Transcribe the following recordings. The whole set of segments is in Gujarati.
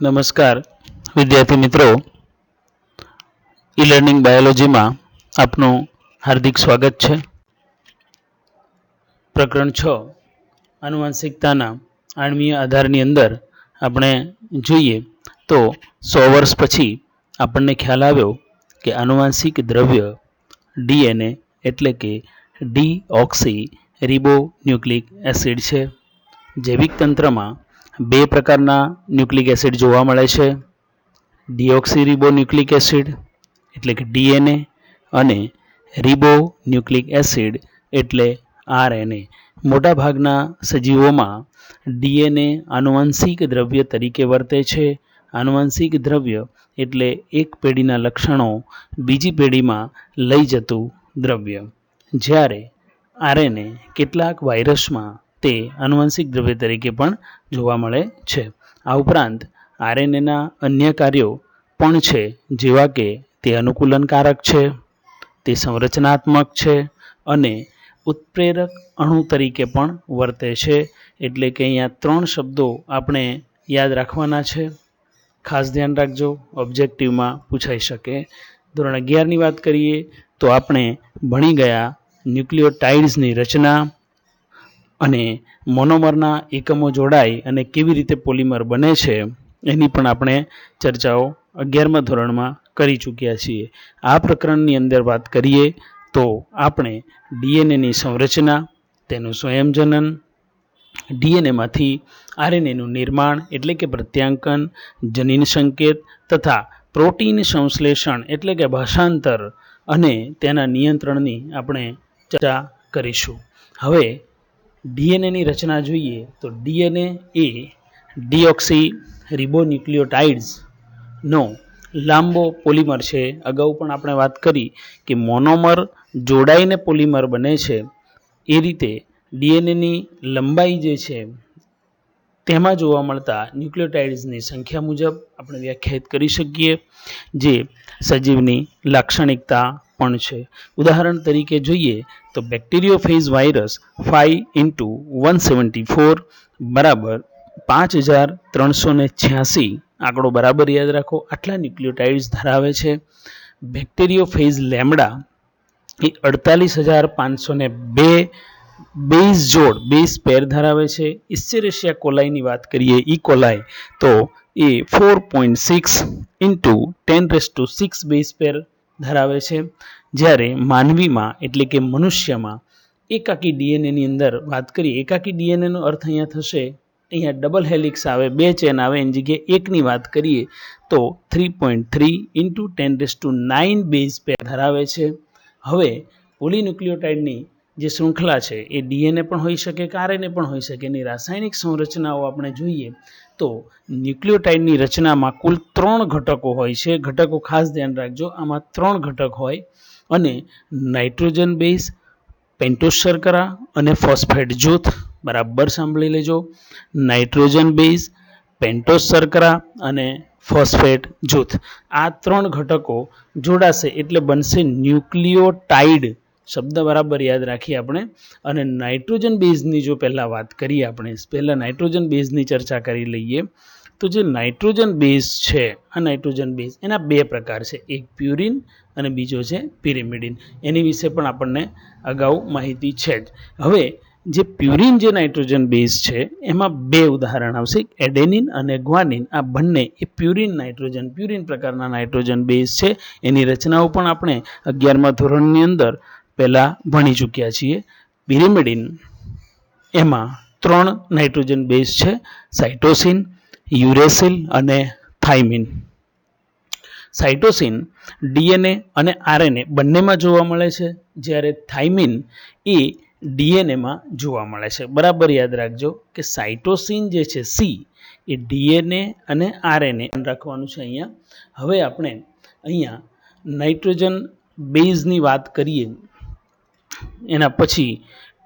નમસ્કાર, વિદ્યાર્થી મિત્રો. ઈ લર્નિંગ બાયોલોજીમાં આપનું હાર્દિક સ્વાગત છે. પ્રકરણ છ, આનુવંશિકતાના આણ્વીય આધારની અંદર આપણે જોઈએ તો સો વર્ષ પછી આપણને ખ્યાલ આવ્યો કે આનુવંશિક દ્રવ્ય ડીએનએ એટલે કે ડી ઓક્સી રિબો ન્યુક્લિક એસિડ છે. જૈવિક તંત્રમાં બે પ્રકારના ન્યુક્લિક એસિડ જોવા મળે છે. ડિઓક્સીરિબોન્યુક્લિક એસિડ, એટલે કે ડીએનએ, અને રિબો ન્યુક્લિક એસિડ, એટલે આરએનએ. મોટાભાગના સજીવોમાં ડીએનએ આનુવંશિક દ્રવ્ય તરીકે વર્તે છે. આનુવંશિક દ્રવ્ય એટલે એક પેઢીના લક્ષણો બીજી પેઢીમાં લઈ જતું દ્રવ્ય. જ્યારે આરએનએ કેટલાક વાયરસમાં તે આનુવંશિક દ્રવ્ય તરીકે પણ જોવા મળે છે. આ ઉપરાંત આરએનએના અન્ય કાર્યો પણ છે, જેવા કે તે અનુકૂલનકારક છે, તે સંરચનાત્મક છે અને ઉત્પ્રેરક અણુ તરીકે પણ વર્તે છે. એટલે કે અહીંયા ત્રણ શબ્દો આપણે યાદ રાખવાના છે. ખાસ ધ્યાન રાખજો ઓબ્જેક્ટિવમાં પૂછાઈ શકે. ધોરણ અગિયારની વાત કરીએ તો આપણે ભણી ગયા ન્યુક્લિયોટાઇડ્સની રચના અને મોનોમરના એકમો જોડાય અને કેવી રીતે પોલિમર બને છે, એની પણ આપણે ચર્ચાઓ અગિયારમા ધોરણમાં કરી ચૂક્યા છીએ. આ પ્રકરણની અંદર વાત કરીએ તો આપણે ડીએનએની સંરચના, તેનું સ્વયંજનન ડીએનએમાંથી આરએનએનું નિર્માણ એટલે કે પ્રત્યાંકન, જનીન સંકેત તથા પ્રોટીન સંશ્લેષણ એટલે કે ભાષાંતર અને તેના નિયંત્રણની આપણે ચર્ચા કરીશું. હવે ડીએનએની રચના જોઈએ તો ડીએનએ એ ડીઓક્સી રિબોન્યુક્લિયોટાઇડ્સનો લાંબો પોલિમર છે. અગાઉ પણ આપણે વાત કરી કે મોનોમર જોડાઈને પોલિમર બને છે. એ રીતે ડીએનએની લંબાઈ જે છે તેમાં જોવા મળતા ન્યુક્લિયોટાઇડ્સની સંખ્યા મુજબ આપણે વ્યાખ્યાયિત કરી શકીએ, જે સજીવની લાક્ષણિકતા પણ છે. ઉદાહરણ તરીકે જોઈએ તો bacteriophage virus five into one seventy four બરાબર પાંચ હજાર ત્રણસો ને છ્યાસી. આંકડો બરાબર યાદ રાખો, આટલા ન્યુક્લિયોટાઇડ્સ ધરાવે છે. બેક્ટેરિયોફેઝ લેમડા એ અડતાલીસ હજાર પાંચસો ને બે બેઝ જોડ, બેઝ પેર ધરાવે છે. ઇસ્ચેરેશિયા કોલાઈની વાત કરીએ, ઈ કોલાઈ તો એ four point six into ten raise to six base pair ધરાવે છે. જ્યારે માનવીમાં એટલે કે મનુષ્યમાં એકાકી ડીએનએની અંદર વાત કરીએ, એકાકી ડીએનએનો અર્થ અહીંયા થશે, અહીંયા ડબલ હેલિક્સ આવે, બે ચેન આવે, એની જગ્યાએ એકની વાત કરીએ તો three point three into ten raise to nine base pair ધરાવે છે. હવે પોલીન્યુક્લિયોટાઇડની જે શૃંખલા છે, એ ડીએનએ પણ હોઈ શકે કે આરએનએ પણ હોઈ શકે. એની રાસાયણિક સંરચનાઓ આપણે જોઈએ તો ન્યુક્લિયોટાઇડની રચનામાં કુલ ત્રણ ઘટકો હોય છે. ઘટકો ખાસ ધ્યાન રાખજો. આમાં ત્રણ ઘટક હોય અને નાઇટ્રોજન બેઝ પેન્ટોસ શર્કરા અને ફોસ્ફેટ જૂથ. બરાબર સાંભળી લેજો. નાઇટ્રોજન બેઝ પેન્ટોસ શર્કરા અને ફોસ્ફેટ જૂથ. આ ત્રણ ઘટકો જોડાશે એટલે બનશે ન્યુક્લિયોટાઇડ શબ્દ બરાબર યાદ રાખીએ આપણે. અને નાઇટ્રોજન બેઝની જો પહેલાં વાત કરીએ આપણે, પહેલાં નાઇટ્રોજન બેઝની ચર્ચા કરી લઈએ. તો જે નાઇટ્રોજન બેઝ છે, આ નાઇટ્રોજન બેઝ એના બે પ્રકાર છે. એક પ્યુરિન અને બીજો છે પિરિમિડિન. એની વિશે પણ આપણને અગાઉ માહિતી છે જ. હવે, જે પ્યુરિન જે નાઇટ્રોજન બેઝ છે, એમાં બે ઉદાહરણ આવશે. એડેનિન અને ગ્વાનિન. આ બંને એ પ્યુરિન નાઇટ્રોજન, પ્યુરિન પ્રકારના નાઇટ્રોજન બેઝ છે. એની રચનાઓ પણ આપણે અગિયારમા ધોરણની અંદર પહેલાં ભણી ચૂક્યા છીએ. પિરિમિડિન એમાં ત્રણ નાઇટ્રોજન બેઝ છે સાઇટોસિન યુરેસિલ અને થાઇમિન સાઇટોસિન ડીએનએ અને આરએનએ બંનેમાં જોવા મળે છે. જ્યારે થાઇમિન એ ડીએનએમાં જોવા મળે છે. બરાબર યાદ રાખજો કે સાઇટોસિન જે છે સી એ ડીએનએ અને આરએનએ રાખવાનું છે અહીંયા. હવે આપણે અહીંયા નાઇટ્રોજન બેઝની વાત કરીએ. એના પછી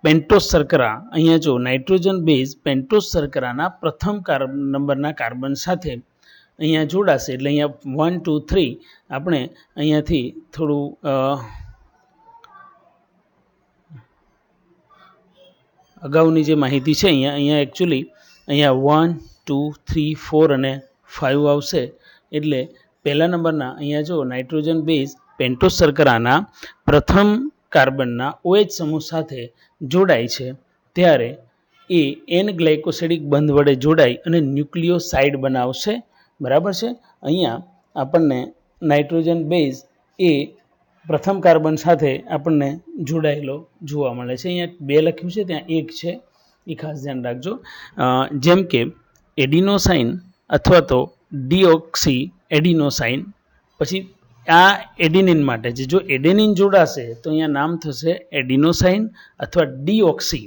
પેન્ટોસ શર્કરા. અહીંયા જો નાઇટ્રોજન બેઝ પેન્ટોસ શર્કરાના પ્રથમ કાર્બન નંબરના કાર્બન સાથે અહીંયા જોડાશે. એટલે અહીંયા વન, ટુ, થ્રી આપણે અહીંયાથી થોડું અગાઉની જે માહિતી છે અહીંયા અહીંયા એકચ્યુઅલી અહીંયા વન, ટુ, થ્રી, ફોર અને ફાઇવ આવશે. એટલે પહેલા નંબરના અહીંયા જો નાઇટ્રોજન બેઝ પેન્ટોસ શર્કરાના પ્રથમ કાર્બનના ઓએચ સમૂહ સાથે જોડાય છે. ત્યારે એ એન ગ્લાયકોસેડિક બંધ વડે જોડાઈ અને ન્યુક્લિયોસાઇડ બનાવશે. બરાબર છે? અહીંયા આપણને નાઇટ્રોજન બેઝ એ પ્રથમ કાર્બન સાથે આપણને જોડાયેલો જોવા મળે છે. અહીંયા બે લખ્યું છે, ત્યાં એક છે. એ ખાસ ધ્યાન રાખજો. જેમ કે એડિનોસાઇન અથવા તો ડીઓક્સી એડિનોસાઇન, પછી આ એડિનિન માટે છે. જો એડેનિન જોડાશે તો અહીંયા નામ થશે એડિનોસાઇન અથવા ડીઓક્સી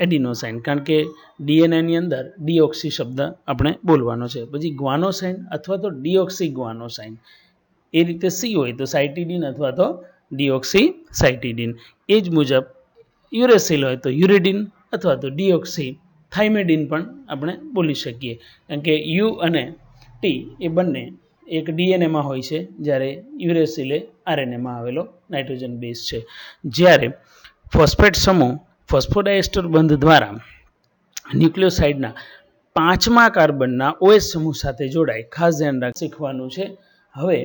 એડિનોસાઇન, કારણ કે ડીએનએની અંદર ડીઓક્સી શબ્દ આપણે બોલવાનો છે. પછી ગ્વાનોસાઇન અથવા તો ડીઓક્સી ગ્વાનોસાઇન એ રીતે સી હોય તો સાઇટીડિન અથવા તો ડીઓક્સી સાઇટીડિન એ જ મુજબ યુરેસિલ હોય તો યુરેડિન અથવા તો ડીઓક્સી થાઇમેડિન પણ આપણે બોલી શકીએ. કારણ કે યુ અને ટી એ બંને એક ડીએનએમાં હોય છે, જ્યારે યુરેસિલ એ આરએનએમાં આવેલો નાઇટ્રોજન બેઝ છે. જ્યારે ફોસ્ફેટ સમૂહ ફોસ્ફોડાયસ્ટર બંધ દ્વારા ન્યુક્લિયોસાઇડના પાંચમા કાર્બનના ઓએસ સમૂહ સાથે જોડાય, ખાસ ધ્યાન રાખ શીખવાનું છે. હવે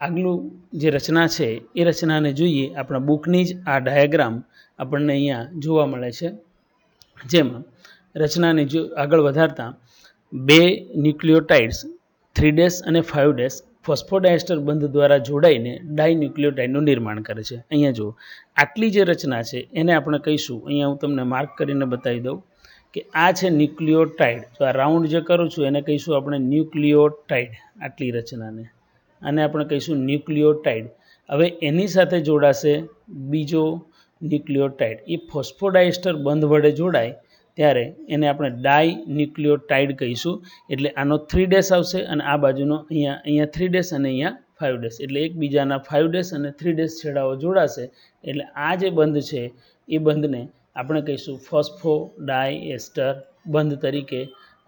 આગલું જે રચના છે, એ રચનાને જોઈએ આપણા બુકની જ આ ડાયાગ્રામ આપણને અહીંયા જોવા મળે છે. જેમાં રચનાને જો આગળ વધારતા બે ન્યુક્લિયોટાઇડ્સ થ્રી ડેસ અને ફાઇવ ડેસ ફોસ્ફોડાયસ્ટર બંધ દ્વારા જોડાઈને ડાયન્યુક્લિયોટાઇડનું નિર્માણ કરે છે. અહીંયા જુઓ, આટલી જે રચના છે, એને આપણે કહીશું. અહીંયા હું તમને માર્ક કરીને બતાવી દઉં કે આ છે ન્યુક્લિયોટાઇડ તો આ રાઉન્ડ જે કરું છું, એને કહીશું આપણે ન્યુક્લિયોટાઇડ આટલી રચનાને. આને આપણે કહીશું ન્યુક્લિયોટાઇડ હવે એની સાથે જોડાશે બીજો ન્યુક્લિયોટાઇડ એ ફોસ્ફોડાયસ્ટર બંધ વડે જોડાય ત્યારે એને આપણે ડાય ન્યુક્લિયોટાઇડ કહીશું. એટલે આનો થ્રી ડેશ આવશે અને આ બાજુનો અહીંયા અહીંયા થ્રી ડેશ અને અહીંયા ફાઇવ ડેશ એટલે એકબીજાના ફાઇવ ડેશ અને થ્રી ડેશ છેડાઓ જોડાશે. એટલે આ જે બંધ છે, એ બંધને આપણે કહીશું ફોસ્ફો ડાયએસ્ટર બંધ તરીકે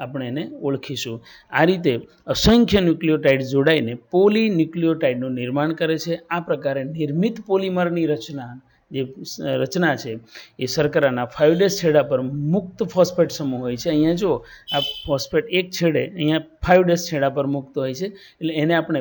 આપણે એને ઓળખીશું. આ રીતે અસંખ્ય ન્યુક્લિયોટાઇડ જોડાઈને પોલી ન્યુક્લિયોટાઇડનું નિર્માણ કરે છે. આ પ્રકારે નિર્મિત પોલિમરની રચના જે રચના છે, એ શર્કરાના ફાઇવ ડેસ છેડા પર મુક્ત ફોસ્ફેટ સમૂહ હોય છે. અહીંયા જો આ ફોસ્ફેટ એક છેડે અહીંયા ફાઇવ ડેસ છેડા પર મુક્ત હોય છે. એટલે એને આપણે